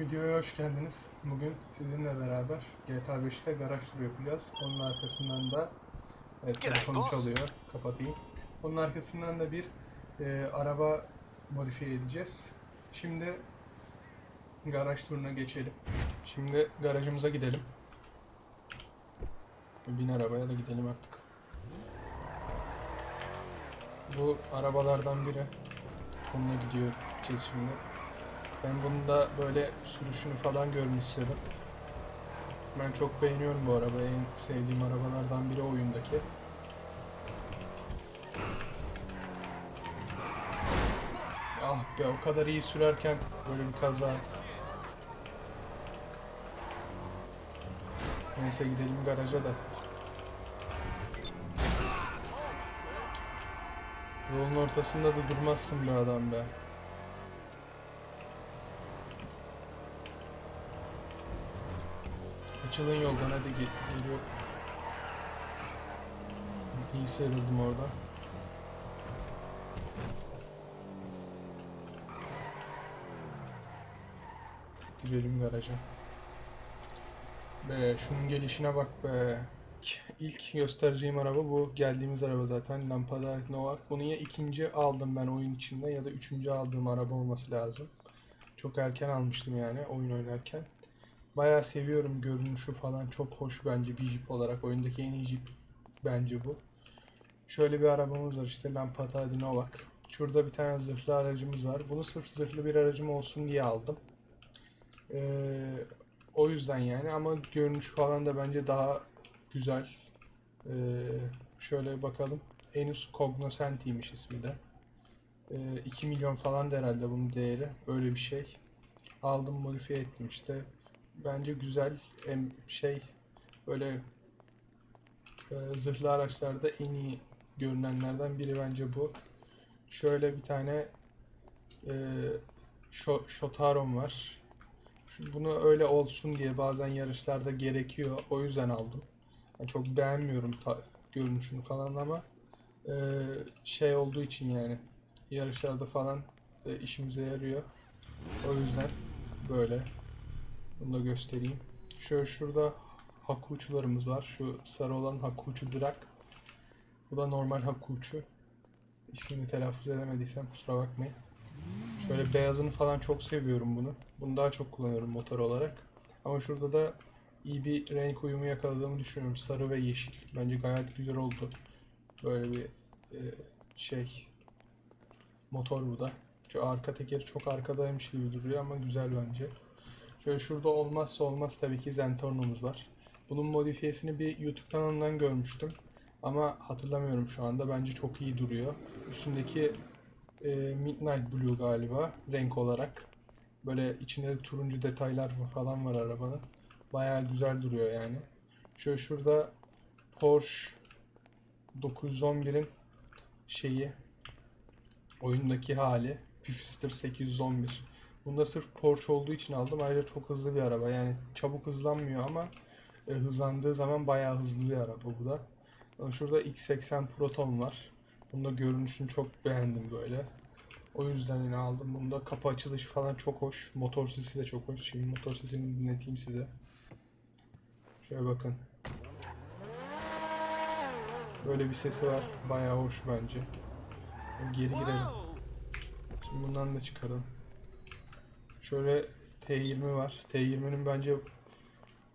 Videoya hoş geldiniz. Bugün sizinle beraber GTA 5'te garaj turu yapacağız. Onun arkasından da evet, telefonum çalıyor. Kapatayım. Onun arkasından da bir e, araba modifiye edeceğiz. Şimdi garaj turuna geçelim. Şimdi garajımıza gidelim. Bin arabaya da gidelim artık. Bu arabalardan biri. Onunla gidiyor şimdi. Ben bunu da böyle sürüşünü falan görmek istedim. Ben çok beğeniyorum bu arabayı. En sevdiğim arabalardan biri oyundaki. Ah be o kadar iyi sürerken böyle bir kaza. Neyse gidelim garaja da. Yolun ortasında da durmazsın be adam be. Açılın yoldan hadi ge- geliyor. İyi sıyrıldım orada. Girelim garaja. Be şunun gelişine bak be. İlk göstereceğim araba bu. Geldiğimiz araba zaten. Lampada Novak. Bunu ya ikinci aldım ben oyun içinde ya da üçüncü aldığım araba olması lazım. Çok erken almıştım yani oyun oynarken. Bayağı seviyorum görünüşü falan çok hoş bence bir Jeep olarak. Oyundaki en iyi Jeep bence bu. Şöyle bir arabamız var işte Lampada Novak. Şurada bir tane zırhlı aracımız var. Bunu sırf zırhlı bir aracım olsun diye aldım. Ee, o yüzden yani ama görünüş falan da bence daha güzel. Ee, şöyle bakalım. Enus Cognoscenti'ymiş ismi de. Ee, 2 milyon falan da herhalde bunun değeri. Öyle bir şey. Aldım modifiye ettim işte. Bence güzel. Hem şey böyle e, zırhlı araçlarda en iyi görünenlerden biri bence bu. Şöyle bir tane e, Şo- var. Bunu öyle olsun diye bazen yarışlarda gerekiyor. O yüzden aldım. Yani çok beğenmiyorum görünüşünü falan ama e, şey olduğu için yani yarışlarda falan e, işimize yarıyor. O yüzden böyle. Bunu da göstereyim. Şöyle şurada hakuçularımız var. Şu sarı olan hakuçu Drak. Bu da normal hakuçu. İsmini telaffuz edemediysem kusura bakmayın. Şöyle beyazını falan çok seviyorum bunu. Bunu daha çok kullanıyorum motor olarak. Ama şurada da iyi bir renk uyumu yakaladığımı düşünüyorum. Sarı ve yeşil. Bence gayet güzel oldu. Böyle bir e, şey motor bu da. Şu arka tekeri çok arkadaymış gibi duruyor ama güzel bence. Şöyle şurada olmazsa olmaz tabii ki Zentorno'muz var. Bunun modifiyesini bir YouTube kanalından görmüştüm. Ama hatırlamıyorum şu anda. Bence çok iyi duruyor. Üstündeki e, Midnight Blue galiba renk olarak. Böyle içinde de turuncu detaylar falan var arabanın. Bayağı güzel duruyor yani. Şöyle şurada Porsche 911'in şeyi oyundaki hali Pifister 811. Bunda sırf Porsche olduğu için aldım. Ayrıca çok hızlı bir araba. Yani çabuk hızlanmıyor ama e, hızlandığı zaman bayağı hızlı bir araba bu da. Şurada X80 Proton var. Bunda görünüşünü çok beğendim böyle. O yüzden yine aldım. Bunda kapı açılışı falan çok hoş. Motor sesi de çok hoş. Şimdi motor sesini dinleteyim size. Şöyle bakın. Böyle bir sesi var. Bayağı hoş bence. Geri girelim. Şimdi bundan da çıkaralım. Şöyle T20 var. T20'nin bence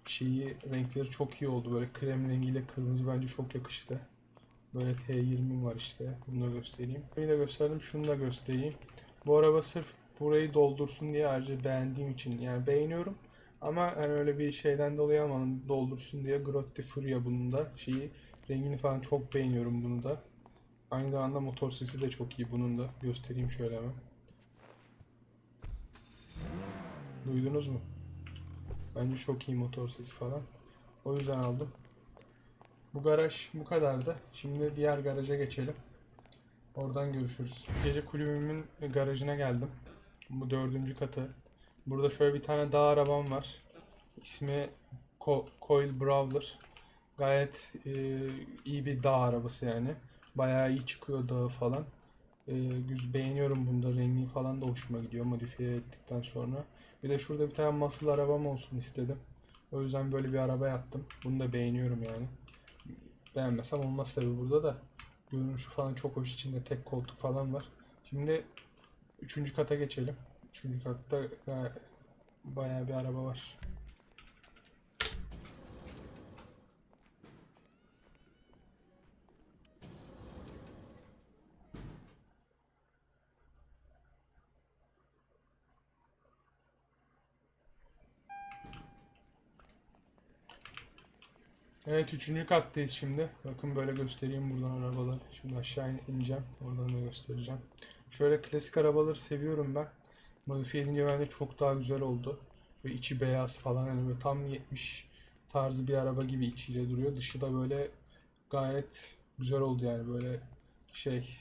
şeyi renkleri çok iyi oldu. Böyle krem rengiyle kırmızı bence çok yakıştı. Böyle T20 var işte. Bunu da göstereyim. Bunu da gösterdim. Şunu da göstereyim. Bu araba sırf burayı doldursun diye ayrıca beğendiğim için yani beğeniyorum. Ama hani öyle bir şeyden dolayı almadım. Doldursun diye Grotti Furia bunun da şeyi rengini falan çok beğeniyorum bunu da. Aynı zamanda motor sesi de çok iyi bunun da. Göstereyim şöyle hemen. Duydunuz mu? Bence çok iyi motor sesi falan. O yüzden aldım. Bu garaj bu kadardı. Şimdi diğer garaja geçelim. Oradan görüşürüz. Gece kulübümün garajına geldim. Bu dördüncü katı. Burada şöyle bir tane dağ arabam var. İsmi Co- Coil Brawler. Gayet e, iyi bir dağ arabası yani. Bayağı iyi çıkıyor dağı falan. Ee, güz beğeniyorum bunda rengi falan da hoşuma gidiyor modifiye ettikten sonra. Bir de şurada bir tane muscle arabam olsun istedim. O yüzden böyle bir araba yaptım. Bunu da beğeniyorum yani. Beğenmesem olmaz tabii burada da. Görünüşü falan çok hoş. İçinde tek koltuk falan var. Şimdi üçüncü kata geçelim. Üçüncü katta e, bayağı bir araba var. Evet üçüncü kattayız şimdi. Bakın böyle göstereyim buradan arabaları. Şimdi aşağı in- ineceğim. Oradan da göstereceğim. Şöyle klasik arabaları seviyorum ben. Modifiye edince bence çok daha güzel oldu. Ve içi beyaz falan yani böyle tam 70 tarzı bir araba gibi içiyle duruyor. Dışı da böyle gayet güzel oldu yani böyle şey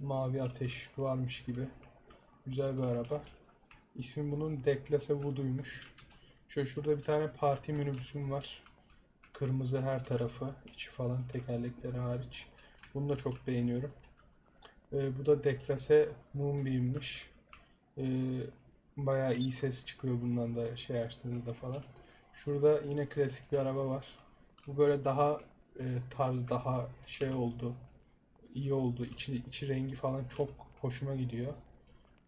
mavi ateş varmış gibi. Güzel bir araba. İsmi bunun Declase Voodoo'ymuş. Şöyle şurada bir tane parti minibüsüm var. Kırmızı her tarafı, içi falan tekerlekleri hariç. Bunu da çok beğeniyorum. Ee, bu da Declase Moonbeam'miş. Ee, bayağı iyi ses çıkıyor bundan da şey açtığınızda falan. Şurada yine klasik bir araba var. Bu böyle daha e, tarz, daha şey oldu. iyi oldu. İçi, içi rengi falan çok hoşuma gidiyor.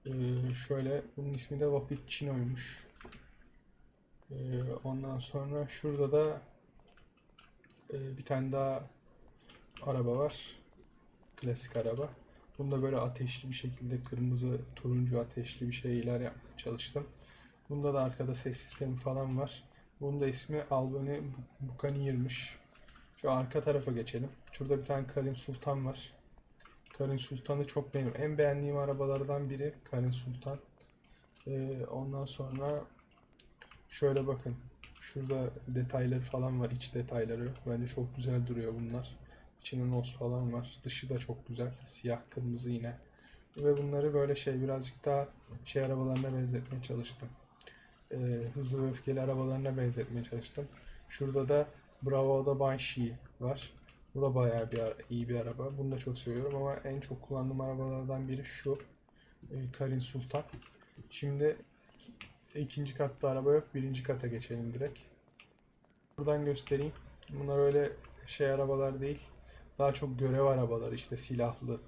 Ee, şöyle bunun ismi de Vapiccino'ymuş. Ee, ondan sonra şurada da ee, bir tane daha araba var. Klasik araba. Bunda böyle ateşli bir şekilde kırmızı, turuncu ateşli bir şeyler yapmaya çalıştım. Bunda da arkada ses sistemi falan var. Bunun da ismi Albany Buccaneer'mış. Şu arka tarafa geçelim. Şurada bir tane Karin Sultan var. Karin Sultan'ı çok beğeniyorum. En beğendiğim arabalardan biri Karin Sultan. Ee, ondan sonra şöyle bakın. Şurada detayları falan var, iç detayları. Bence çok güzel duruyor bunlar. İçinde nos falan var. Dışı da çok güzel. Siyah, kırmızı yine. Ve bunları böyle şey birazcık daha şey arabalarına benzetmeye çalıştım. Ee, hızlı ve öfkeli arabalarına benzetmeye çalıştım. Şurada da Bravo'da Banshee var. Bu da bayağı bir iyi bir araba. Bunu da çok seviyorum ama en çok kullandığım arabalardan biri şu. Ee, Karin Sultan. Şimdi ikinci katta araba yok. Birinci kata geçelim direkt. Buradan göstereyim. Bunlar öyle şey arabalar değil. Daha çok görev arabaları işte silahlı,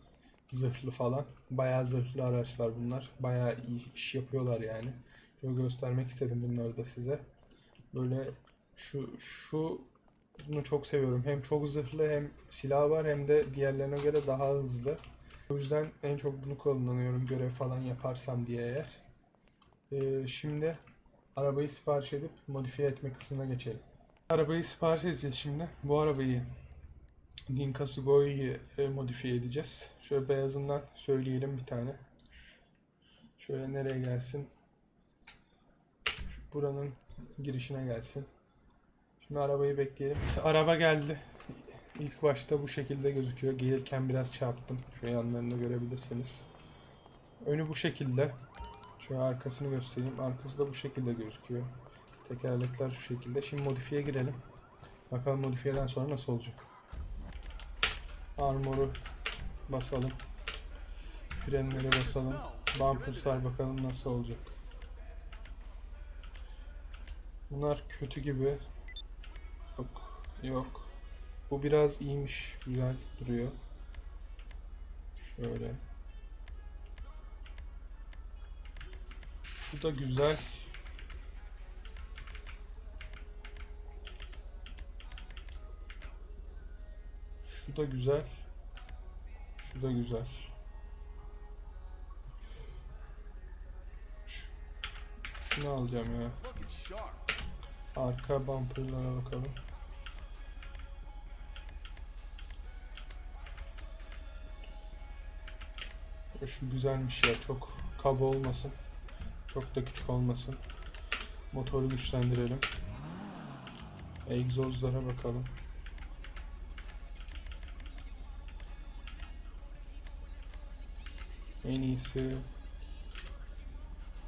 zırhlı falan. Bayağı zırhlı araçlar bunlar. Bayağı iyi iş yapıyorlar yani. Şöyle göstermek istedim bunları da size. Böyle şu şu bunu çok seviyorum. Hem çok zırhlı hem silah var hem de diğerlerine göre daha hızlı. O yüzden en çok bunu kullanıyorum görev falan yaparsam diye eğer. Ee, şimdi arabayı sipariş edip modifiye etme kısmına geçelim. Arabayı sipariş edeceğiz şimdi. Bu arabayı Dinka Sugoi'yi e, modifiye edeceğiz. Şöyle beyazından söyleyelim bir tane. Şöyle nereye gelsin? Şu buranın girişine gelsin. Şimdi arabayı bekleyelim. Araba geldi. İlk başta bu şekilde gözüküyor. Gelirken biraz çarptım. Şu yanlarını görebilirsiniz. Önü bu şekilde. Şöyle arkasını göstereyim. Arkası da bu şekilde gözüküyor. Tekerlekler şu şekilde. Şimdi modifiye girelim. Bakalım modifiyeden sonra nasıl olacak. Armor'u basalım. Frenleri basalım. Bumpers'lar bakalım nasıl olacak. Bunlar kötü gibi. Yok. Yok. Bu biraz iyiymiş. Güzel duruyor. Şöyle. Şu da güzel. Şu da güzel. Şu da güzel. Şu- Şunu alacağım ya. Arka bumperlara bakalım. Şu güzelmiş ya. Çok kaba olmasın. Çok da küçük olmasın. Motoru güçlendirelim. Egzozlara bakalım. En iyisi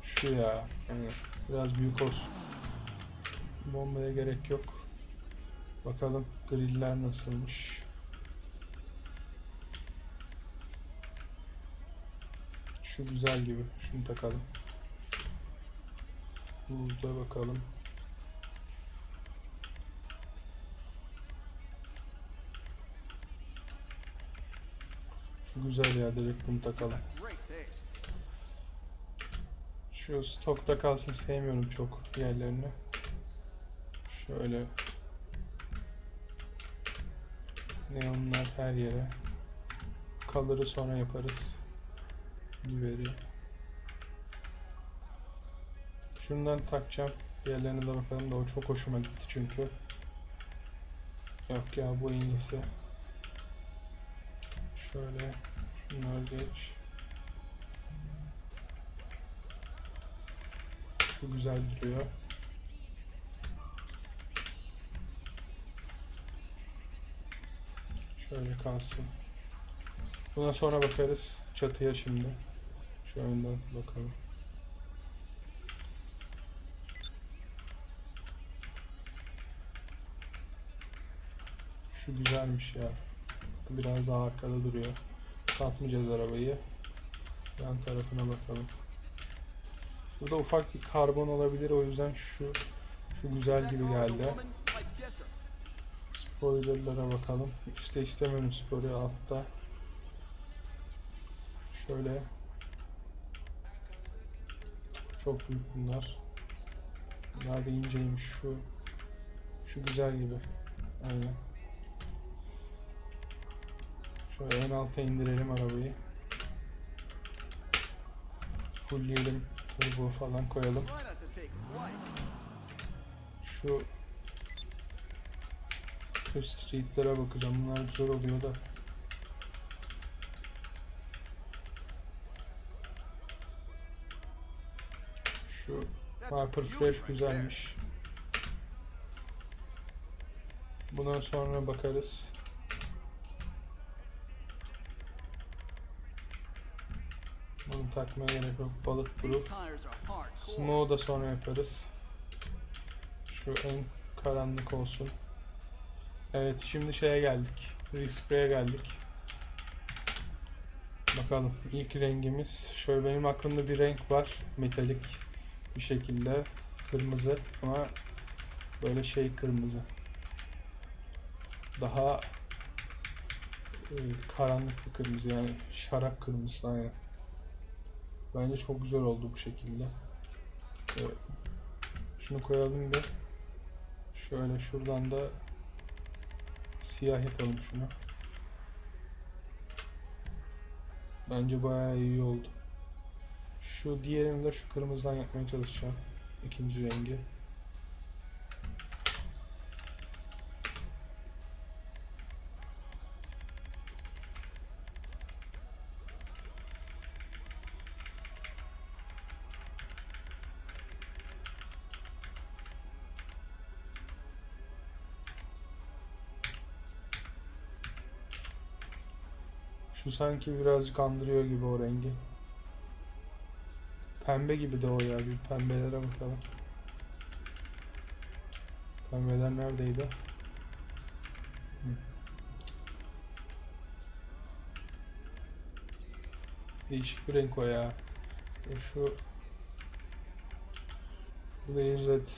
şu ya. Yani biraz büyük olsun. Bombaya gerek yok. Bakalım griller nasılmış. Şu güzel gibi. Şunu takalım. Burada bakalım. Şu güzel ya direkt bunu takalım. Şu stokta kalsın sevmiyorum çok diğerlerini. Şöyle neonlar her yere. Color'ı sonra yaparız. Biberi. Şundan takacağım. Diğerlerine de bakalım da o çok hoşuma gitti çünkü. Yok ya bu en iyisi. Şöyle şunları geç. Şu güzel duruyor. Şöyle kalsın. Buna sonra bakarız. Çatıya şimdi. Şu önden bakalım. Şu güzelmiş ya. Biraz daha arkada duruyor. Satmayacağız arabayı. Yan tarafına bakalım. Burada ufak bir karbon olabilir o yüzden şu şu güzel gibi geldi. Spoilerlara bakalım. Üstte istemiyorum spoiler altta. Şöyle. Çok büyük bunlar. Bunlar da inceymiş şu. Şu güzel gibi. Aynen. Şöyle en alta indirelim arabayı. Fullleyelim. Turbo falan koyalım. Şu şu streetlere bakacağım. Bunlar güzel oluyor da. Şu Fresh right güzelmiş. Buna sonra bakarız. Bunu takmaya gerek yok. Balık grup. Smoke'u da sonra yaparız. Şu en karanlık olsun. Evet şimdi şeye geldik. Respray'e geldik. Bakalım ilk rengimiz. Şöyle benim aklımda bir renk var. Metalik bir şekilde. Kırmızı ama böyle şey kırmızı. Daha e, karanlık bir kırmızı yani şarap kırmızısı aynen. Bence çok güzel oldu bu şekilde. Evet. Şunu koyalım bir. Şöyle şuradan da siyah yapalım şunu. Bence bayağı iyi oldu. Şu diğerini de şu kırmızıdan yapmaya çalışacağım. İkinci rengi. Şu sanki birazcık andırıyor gibi o rengi. Pembe gibi de o ya. Bir pembelere bakalım. Pembeler neredeydi? Hı. Değişik bir renk o ya. E Şu Layer red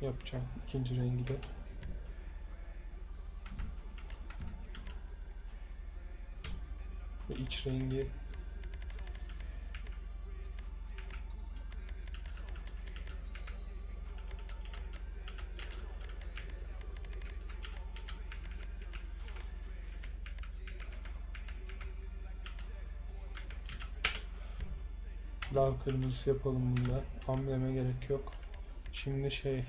yapacağım. ikinci rengi de. İç rengi Lav kırmızısı yapalım bunda. Hamleme gerek yok. Şimdi şey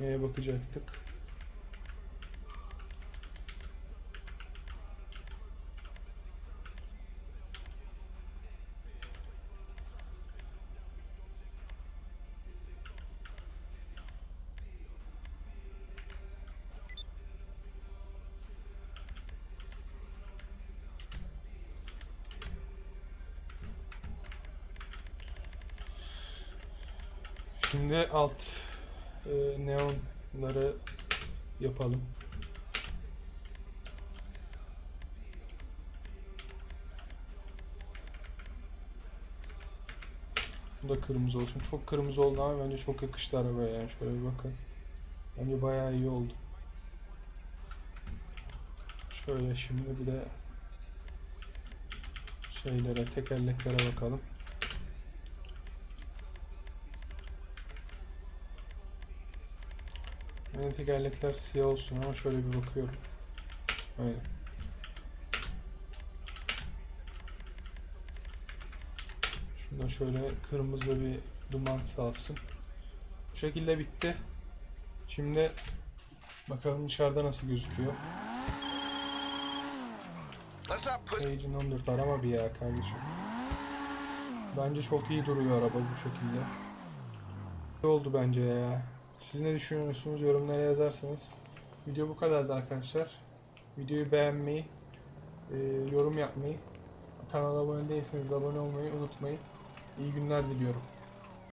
Neye bakacaktık? Şimdi alt e, neonları yapalım. Bu da kırmızı olsun. Çok kırmızı oldu ama bence çok yakıştı arabaya yani. Şöyle bir bakın. Bence bayağı iyi oldu. Şöyle şimdi bir de şeylere, tekerleklere bakalım. Benim tekerlekler siyah olsun ama şöyle bir bakıyorum. Aynen. Şundan şöyle kırmızı bir duman salsın. Bu şekilde bitti. Şimdi bakalım dışarıda nasıl gözüküyor. Page'in 14 arama bir ya kardeşim. Bence çok iyi duruyor araba bu şekilde. İyi oldu bence ya. Siz ne düşünüyorsunuz yorumlara yazarsanız. Video bu kadardı arkadaşlar. Videoyu beğenmeyi, e, yorum yapmayı, kanala abone değilseniz abone olmayı unutmayın. İyi günler diliyorum.